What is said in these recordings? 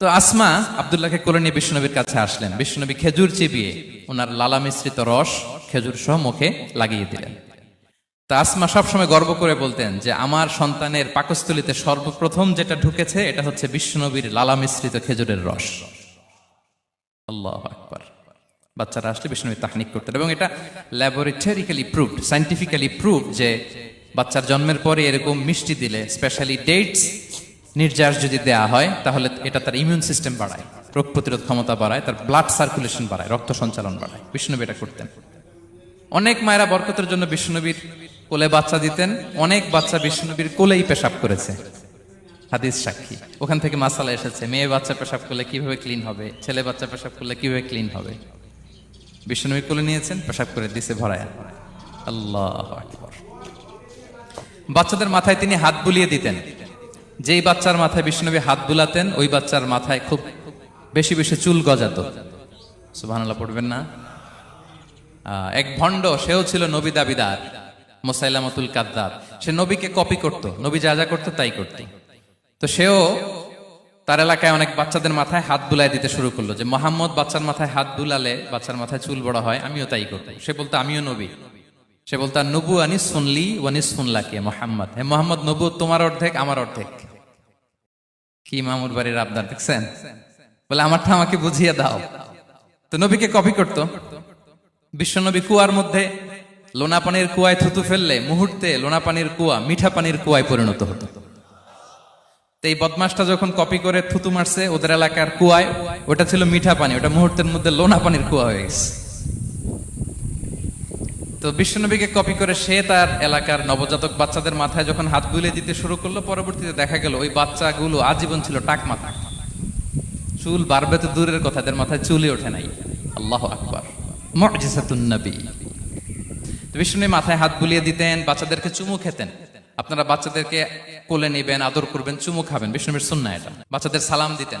তো আসমা কোলে নিয়ে কাছে আসলেন। খেজুর ওনার লালা মিশ্রিত রস খেজুর সহ মুখে লাগিয়ে দিলেন। তা আসমা সবসময় গর্ব করে বলতেন যে, আমার সন্তানের পাকস্থলিতে সর্বপ্রথম যেটা ঢুকেছে, এটা হচ্ছে বিষ্ণুনবীর লালা মিশ্রিত খেজুরের রস। বাচ্চারা আসলে বিষ্ণুনবী তাহনিক করতেন এবং এটা ল্যাবরেটরিক্যালি প্রুভড সাইন্টিফিক্যালি প্রুভ যে বাচ্চার জন্মের পরে এরকম মিষ্টি দিলে স্পেশালি ডেটস নির্যাস যদি দেয়া হয়, তাহলে এটা তার ইমিউন সিস্টেম বাড়ায়, রোগ প্রতিরোধ ক্ষমতা বাড়ায়, তার ব্লাড সার্কুলেশন বাড়ায়, রক্ত সঞ্চালন বাড়ায়। বিষ্ণুনবী এটা করতেন। অনেক মায়েরা বরকতের জন্য বিষ্ণুনবীর কোলে বাচ্চা দিতেন, অনেক বাচ্চা বিষ্ণুনবীর কোলেই পেশাব করেছে। হাদিস সাক্ষী। ওখান থেকে মাসালা এসেছে, মেয়ে বাচ্চা পেশাব করলে কীভাবে ক্লিন হবে, ছেলে বাচ্চা পেশাব করলে কীভাবে ক্লিন হবে? বিষ্ণুনবী কোলে নিয়েছেন, পেশাব করে দিছে ভরায়। আল্লাহ বাচ্চাদের মাথায় তিনি হাত বুলিয়ে দিতেন। যেই বাচ্চার মাথায় বিষ্ণুনবী হাত বুলাতেন, ওই বাচ্চার মাথায় খুব বেশি বেশি চুল গজাত। সুবহানাল্লাহ, পড়বেন না? এক ভণ্ড, সেও ছিল নবী দাবিদার, মোসাইলামতুল কাদ্দাব। সে নবীকে কপি করত, নবী যা যা করতো তাই করত। তো সেও তার এলাকায় অনেক বাচ্চাদের মাথায় হাত বুলাই দিতে শুরু করল যে, মোহাম্মদ বাচ্চার মাথায় হাত বুলালে বাচ্চার মাথায় চুল বড় হয়, আমিও তাই করতাম সে বলতো, আমিও নবী। সে বলতো নবু আনিস শুনলি ওয়ানিস শুনলা কে মোহাম্মদ। হে মোহাম্মদ নবু তোমার অর্ধেক, আমার অর্ধেক। কি মামুর বাড়ির আবদার, দেখছেন? বলে, আমারটা আমাকে বুঝিয়ে দাও। তো নবীকে কপি করতো। বিশ্বনবী কুয়ার মধ্যে লোনা পানির কুয়ায় থুতু ফেললে মুহূর্তে লোনা পানির কুয়া মিঠা পানির কুয়ায় পরিণত হতো। তো এই বদমাসটা যখন কপি করে থুতু মারছে ওদের এলাকার কুয়ায়, ওটা ছিল মিঠা পানি, ওটা মুহূর্তের মধ্যে লোনা পানির কুয়া হয়ে গেছে। তো বিশ্বনবীকে কপি করে সে তার এলাকার নবজাতক বাচ্চাদের মাথায় যখন হাত বুলিয়ে দিতে শুরু করল, পরবর্তীতে দেখা গেল ওই বাচ্চাগুলো আজীবন ছিল টাক মাথা। চুল বাড়বে তো দূরের কথা, এদের মাথায় চুলই ওঠে নাই। আল্লাহ আকবার। নবী। বিষ্ণু মাথায় হাত বুলিয়ে দিতেন, বাচ্চাদেরকে চুমু খেতেন। আপনারা বাচ্চাদেরকে কোলে নেবেন, আদর করবেন, চুমু খাবেন। বিষ্ণুবীর সুন্না এটা। বাচ্চাদের সালাম দিতেন।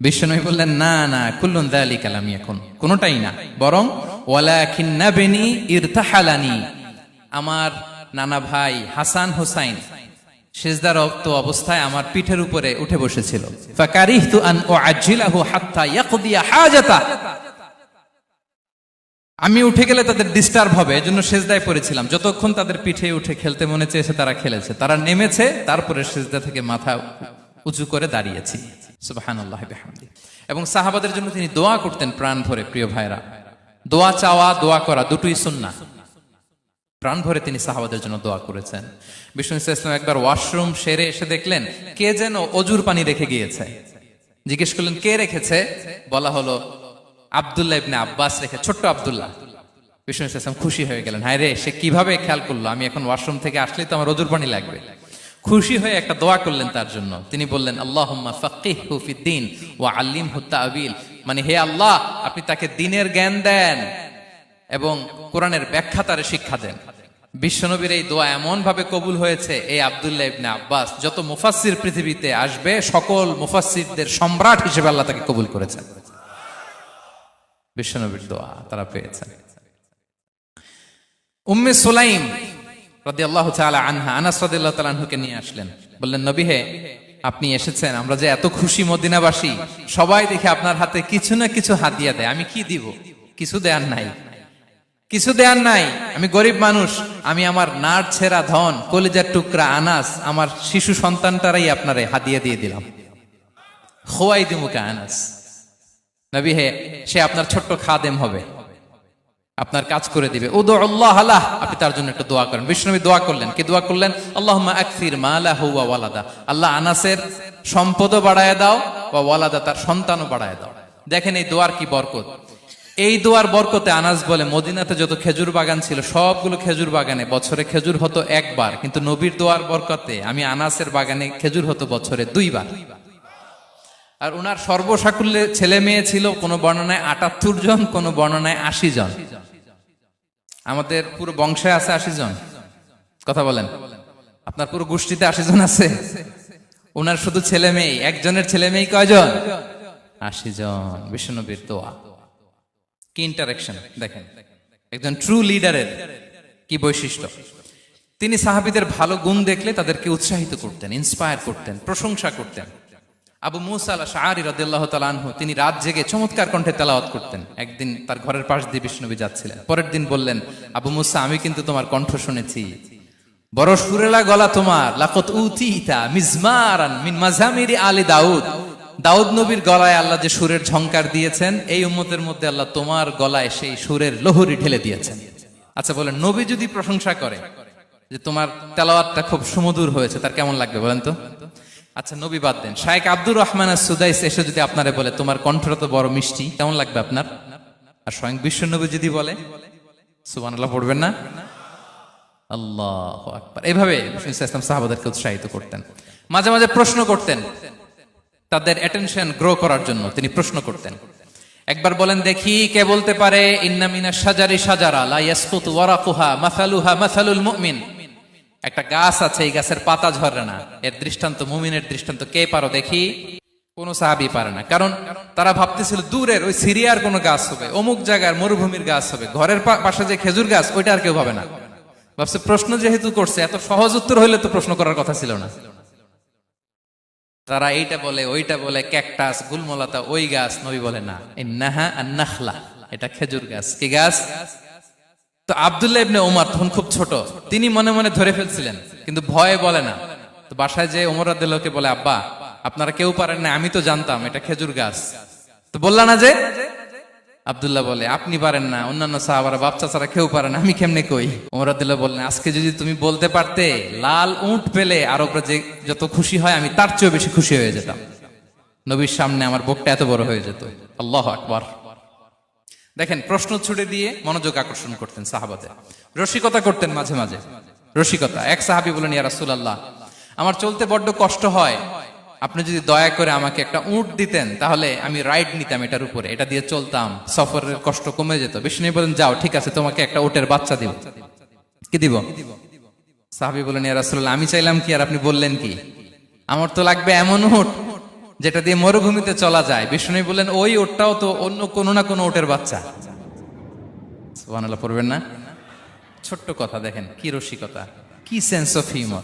বিশ্বনবী বললেন, না না, কুল্লুন দালি কালামি এখন কোনোটাই না। বরং ওয়ালাকিন নাবেনি ইরতাহালানি। আমার নানা ভাই হাসান হোসাইন সেজদার অবস্থায় আমার পিঠের উপরে উঠে বসেছিল। হাত্তা হাজাতা। আমি উঠে গেলে তাদের ডিস্টার্ব হবে, এজন্য সেজদায় পড়েছিলাম। যতক্ষণ তাদের পিঠে উঠে খেলতে মনে চেয়েছে, তারা খেলেছে। তারা নেমেছে, তারপরে সেজদা থেকে মাথা উঁচু করে দাঁড়িয়েছি। এবং সাহাবাদের জন্য তিনি দোয়া করতেন প্রাণ ভরে, প্রিয় ভাইরা দোয়া চাওয়া, দোয়া করা দুটোই সুন্নাহ। প্রাণ ভরে তিনি সাহাবাদের জন্য দোয়া করেছেন। বিষ্ণু ইসলাম একবার ওয়াশরুম সেরে এসে দেখলেন, কে যেন অজুর পানি রেখে গিয়েছে। জিজ্ঞেস করলেন, কে রেখেছে? বলা হলো, আবদুল্লাহ ইবনে আব্বাস রেখে, ছোট্ট আবদুল্লাহ। বিষ্ণু ইসলাম খুশি হয়ে গেলেন হায় রে সে কীভাবে খেয়াল করল? আমি এখন ওয়াশরুম থেকে আসলেই তো আমার অজুর পানি লাগবে। খুশি হয়ে একটা দোয়া করলেন তার জন্য। তিনি বললেন ফাক্কিহহু ফিদ্দিন ওয়া আল্লিমহু মানে হে আল্লাহ, আপনি তাকে দিনের জ্ঞান দেন এবং কোরআনের ব্যাখ্যা তারে শিক্ষা দেন। বিশ্বনবীর এই দোয়া এমন ভাবে কবুল হয়েছে এই আব্দুল্লাহ ইবনে আব্বাস, যত মুফাসসির পৃথিবীতে আসবে, সকল মুফাসসিরদের সম্রাট হিসেবে আল্লাহ তাকে কবুল করেছেন। বিশ্বনবীর দোয়া তারা পেয়েছেন। উম্মে সুলাইম আপনি এসেছেন, আমরা যে এত খুশি মদিনাবাসী, সবাই দেখে আপনার হাতে কিছু না কিছু দেয়। আমি কি দিব? কিছু দেয়ার নাই। কিছু দেয়ার নাই। আমি গরিব মানুষ, আমি আমার নার ছেঁড়া ধন, কলিজার টুকরা আনাস, আমার শিশু সন্তানটারাই আপনারে হাদিয়া দিয়ে দিলাম। খোয়াই দিমুকে আনাস। নবী হে, সে আপনার ছোট্ট খাদেম হবে। আপনার কাজ করে দিবে। উদু আল্লাহ আল্লাহ আপনি তার জন্য একটু দোয়া করেন। বিষ্ণবী দোয়া করলেন। কি দোয়া করলেন? আল্লাহ আকসির ওয়ালাদা। আল্লাহ আনাসের সম্পদও বাড়ায় দাও বা ওয়ালাদা তার সন্তানও বাড়ায় দাও। দেখেন এই দোয়ার কি বরকত। এই দোয়ার বরকতে আনাস বলে, মদিনাতে যত খেজুর বাগান ছিল, সবগুলো খেজুর বাগানে বছরে খেজুর হতো একবার। কিন্তু নবীর দোয়ার বরকতে আমি আনাসের বাগানে খেজুর হতো বছরে দুইবার। আর ওনার সর্বসাকুল্যে ছেলে মেয়ে ছিল, কোনো বর্ণনায় আটাত্তর জন, কোনো বর্ণনায় আশি জন। আমাদের পুরো বংশে আছে আশি জন। কথা বলেন। আপনার পুরো গোষ্ঠীতে আশি জন আছে। ওনার শুধু ছেলে মেয়ে, একজনের ছেলে মেয়ে কয়জন? আশি জন। বিষ্ণুনবীর দোয়া। কি ইন্টারাকশন দেখেন। একজন ট্রু লিডারের কি বৈশিষ্ট্য? তিনি সাহাবিদের ভালো গুণ দেখলে তাদেরকে উৎসাহিত করতেন ইন্সপায়ার করতেন, প্রশংসা করতেন। আবু মুসা আল শাহরি রাদিয়াল্লাহু তাআলা আনহু, তিনি রাত জেগে চমৎকার কণ্ঠে তেলাওয়াত করতেন। একদিন তার ঘরের পাশ দিয়ে বিষ্ণুবী যাচ্ছিলেন। পরের দিন বললেন, আবু মুসা, আমি কিন্তু তোমার কণ্ঠ শুনেছি। বড় সুরেলা গলা তোমার। লাকত উতিতা মিজমারান মিন মাজামিরি আলী দাউদ। দাউদ নবীর গলায় আল্লাহ যে সুরের ঝংকার দিয়েছেন, এই উম্মতের মধ্যে আল্লাহ তোমার গলায় সেই সুরের লোহরি ঢেলে দিয়েছেন। আচ্ছা বলেন, নবী যদি প্রশংসা করে যে তোমার তেলাওয়াতটা খুব সুমধুর হয়েছে, তার কেমন লাগবে বলেন তো? আচ্ছা নবী বাদ দেন। শায়েক আব্দুর রহমান আর সুদাইস এসে যদি আপনারে বলে, তোমার কণ্ঠটা তো বড় মিষ্টি কেমন লাগবে আপনার? আর স্বয়ং বিশ্ব নবী যদি বলে সুবান আল্লাহ পড়বেন না আল্লাহ আকবার। বিষ্ণু ইসলাম সাহাবাদেরকে উৎসাহিত করতেন। মাঝে মাঝে প্রশ্ন করতেন, তাদের অ্যাটেনশন গ্রো করার জন্য তিনি প্রশ্ন করতেন। একবার বলেন, দেখি কে বলতে পারে ইন্নামিনা সাজারি সাজারা লা ইয়াসকুতু ওয়ারাকুহা মাসালুহা মাসালুল মুমিন একটা গাছ আছে, এই গাছের পাতা ঝরে না। এর দৃষ্টান্ত, মুমিনের দৃষ্টান্ত, কে পারো দেখি? কোন সাহাবি পারে না। কারণ তারা ভাবতেছিল, দূরের ওই সিরিয়ার কোন গাছ হবে, অমুক জায়গার মরুভূমির গাছ হবে, ঘরের পাশে যে খেজুর গাছ, ওইটা আর কেউ ভাবে না। ভাবছে, প্রশ্ন যেহেতু করছে, এত সহজ উত্তর হইলে তো প্রশ্ন করার কথা ছিল না। তারা এইটা বলে, ওইটা বলে, ক্যাকটাস, গুলমলাতা, ওই গাছ নবী বলে না। ইন্নাহা আন্নাখলা, এটা খেজুর গাছ। কি গাছ? তো আব্দুল্লাহ ইবনে ওমর তখন খুব ছোট, তিনি মনে মনে ধরে ফেলছিলেন, কিন্তু ভয়ে বলে না। তো বাসায় যে ওমর আব্দুল্লাহকে বলে, আব্বা, আপনারা কেউ পারেন না, আমি তো জানতাম, এটা খেজুর গাছ। তো বললা না যে? আব্দুল্লাহ বলে, আপনি পারেন না, অন্যান্য সাহাবারা বাচ্চা ছাড়া কেউ পারেন আমি কেমনে কই? ওমর আব্দুল্লাহ বললেন, আজকে যদি তুমি বলতে পারতে, লাল উঁট পেলে আর আরবরা যে যত খুশি হয়, আমি তার চেয়েও বেশি খুশি হয়ে যেতাম। নবীর সামনে আমার বুকটা এত বড় হয়ে যেত। আল্লাহ আকবার। দেখেন, প্রশ্ন ছুড়ে দিয়ে মনোযোগ আকর্ষণ করতেন সাহাবাতে। রসিকতা করতেন মাঝে মাঝে। রসিকতা। এক সাহাবি বলেন, ইয়া রাসূলুল্লাহ, আমার চলতে বড্ড কষ্ট হয়। আপনি যদি দয়া করে আমাকে একটা উট দিতেন, তাহলে আমি রাইড নিতাম এটার উপরে। এটা দিয়ে চলতাম। সফরের কষ্ট কমে যেত। বিষ্ণু বলেন, যাও, ঠিক আছে, তোমাকে একটা উটের বাচ্চা দিব। কি দিব? সাহাবি বলেন, ইয়া রাসূলুল্লাহ, আমি চাইলাম কি আর আপনি বললেন কি? আমার তো লাগবে এমন উট। যেটা দিয়ে মরুভূমিতে চলা যায়। বিষ্ণু বললেন, ওই ওটটাও তো অন্য কোনো না কোনো ওটের বাচ্চা। পড়বেন না? ছোট্ট কথা দেখেন, কি রসিকতা, কি সেন্স অফ হিউমার